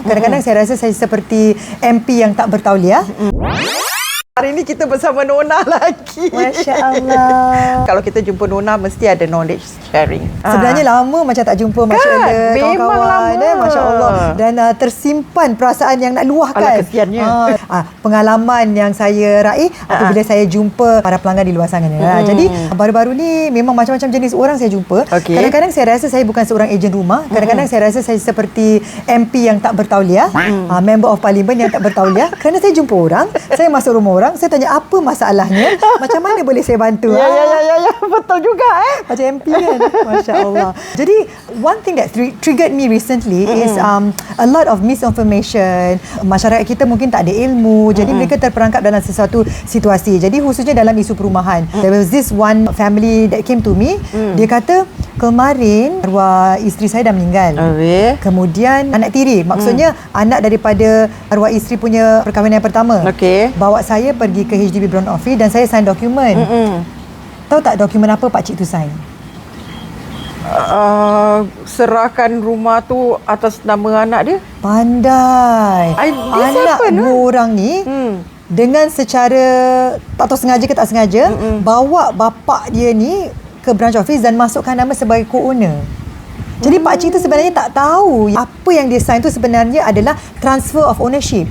Kadang-kadang saya rasa saya seperti MP yang tak bertauliah. Hari ini kita bersama Nona lagi. Masya Allah. Kalau kita jumpa Nona mesti ada knowledge sharing. Sebenarnya lama macam tak jumpa Masya Kan? Allah Memang kawan-kawan lama. eh, Masya Allah Dan uh, tersimpan perasaan yang nak luahkan Alah, kesiannya. Ah, ah, Pengalaman yang saya raih Ah, Apabila saya jumpa para pelanggan di luar sana hmm. Jadi baru-baru ni Memang macam-macam jenis orang saya jumpa Okey. Kadang-kadang saya rasa saya bukan seorang ejen rumah Kadang-kadang saya rasa saya seperti MP yang tak bertauliah ah, Member of Parliament yang tak bertauliah Kerana saya jumpa orang Saya masuk rumah orang Saya tanya apa masalahnya? Macam mana boleh saya bantu? Ya, Ah. ya, ya, ya, ya, betul juga eh. Macam MP kan? Masya Allah Jadi One thing that tri- triggered me recently mm. Is um, A lot of misinformation. Masyarakat kita mungkin tak ada ilmu. Jadi mereka terperangkap dalam sesuatu situasi. Jadi khususnya dalam isu perumahan. There was this one family That came to me. Dia kata Kemarin Arwah isteri saya dah meninggal. Habis? Kemudian anak tiri. Maksudnya anak daripada arwah isteri punya perkahwinan yang pertama. Okey. Bawa saya pergi ke HDB Brown Office Dan saya sign dokumen Hmm. Tahu tak dokumen apa Pak Cik tu sign? Uh, serahkan rumah tu atas nama anak dia. Pandai. Ai, dia Anak siapa, dua orang ni Hmm. dengan secara tak tahu sengaja ke tak sengaja Mm-mm. bawa bapak dia ni ke branch office dan masukkan nama sebagai co-owner. Jadi Pak Cik tu sebenarnya tak tahu apa yang dia sign tu sebenarnya adalah transfer of ownership.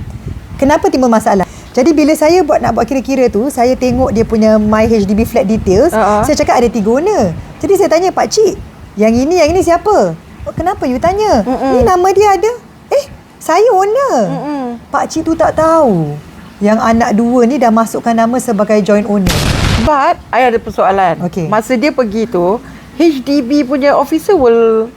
Kenapa timbul masalah? Jadi bila saya buat nak buat kira-kira tu, saya tengok dia punya my HDB flat details, Uh-uh. saya cakap ada tiga owner. Jadi saya tanya Pak Cik, yang ini yang ini siapa? Oh, kenapa you tanya? Mm-mm. Ni nama dia ada. Eh, saya owner. Mm-mm. Pak Cik tu tak tahu yang anak dua ni dah masukkan nama sebagai joint owner. But, I ada persoalan. Okey. Masa dia pergi tu, HDB punya officer will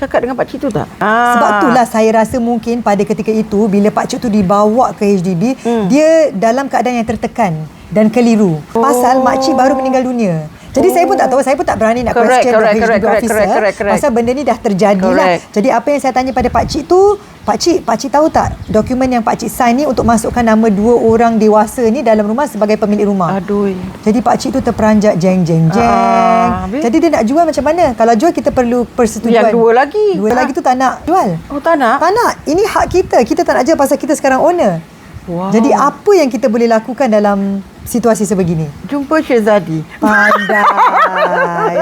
cakap dengan Pak Cik tu tak? Ah. Sebab itulah saya rasa mungkin pada ketika itu bila Pak Cik tu dibawa ke HDB, Hmm. dia dalam keadaan yang tertekan dan keliru. Oh. Pasal mak cik baru meninggal dunia. Jadi saya pun tak tahu, saya pun tak berani nak Correct, question correct, correct, HDB correct, officer. correct, correct, correct. Pasal benda ni dah terjadi lah. Correct. Jadi apa yang saya tanya pada Pak Cik tu, Pak Cik, Pak Cik tahu tak dokumen yang Pak Cik sign ni untuk masukkan nama dua orang dewasa ni dalam rumah sebagai pemilik rumah. Aduh. Jadi pak cik tu terperanjat jeng jeng jeng. Ah, habis? Jadi dia nak jual macam mana? Kalau jual kita perlu persetujuan. Yang dua lagi. Dua Ah. lagi tu tak nak jual. Oh, tak nak? Tak nak. Ini hak kita. Kita tak nak jual pasal kita sekarang owner. Wow. Jadi apa yang kita boleh lakukan dalam situasi sebegini? Jumpa Syazadi. Pandai.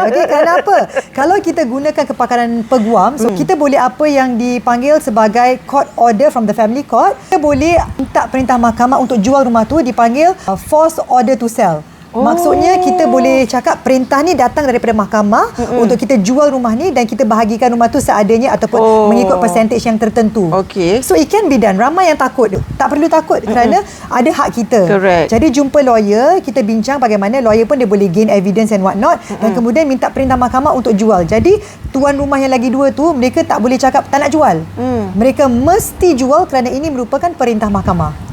Okey, kenapa? Kalau kita gunakan kepakaran peguam, so kita boleh apa yang dipanggil sebagai court order from the family court. Kita boleh minta perintah mahkamah untuk jual rumah tu dipanggil uh, force order to sell. Oh. Maksudnya kita boleh cakap perintah ni datang daripada mahkamah Mm-mm. untuk kita jual rumah ni dan kita bahagikan rumah tu seadanya ataupun Oh. mengikut percentage yang tertentu. Okey. So it can be done. Ramai yang takut. Tak perlu takut kerana ada hak kita. Correct. Jadi jumpa lawyer, kita bincang bagaimana lawyer pun dia boleh gain evidence and what not dan kemudian minta perintah mahkamah untuk jual. Jadi tuan rumah yang lagi dua tu mereka tak boleh cakap tak nak jual. Hmm. Mereka mesti jual kerana ini merupakan perintah mahkamah.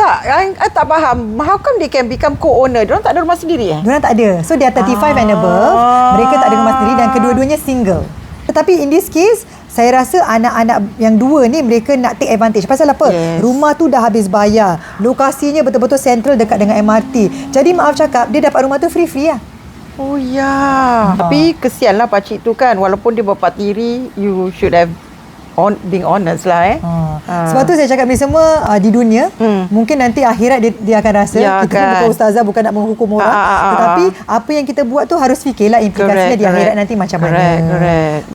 Tak, I, I tak faham. How come they can become co-owner? Diorang tak ada rumah sendiri eh? Diorang tak ada. So dia 35 and above, Ah. mereka tak ada rumah sendiri dan kedua-duanya single. Tetapi in this case, saya rasa anak-anak yang dua ni mereka nak take advantage. Pasal apa? Yes. Rumah tu dah habis bayar. Lokasinya betul-betul central dekat dengan MRT. Jadi maaf cakap, dia dapat rumah tu free-free lah. Oh ya. Tapi kesianlah pakcik tu kan. Walaupun dia bapa tiri, you should have on, being honest lah eh. Ha. Ah. Sebab tu saya cakap ni semua uh, di dunia Hmm. mungkin nanti akhirat dia, dia akan rasa Ya kita kan. bukan ustazah bukan nak menghukum orang Ah, ah, ah, tetapi apa yang kita buat tu harus fikirlah implikasinya Correct, di akhirat correct. nanti macam correct, mana. Correct,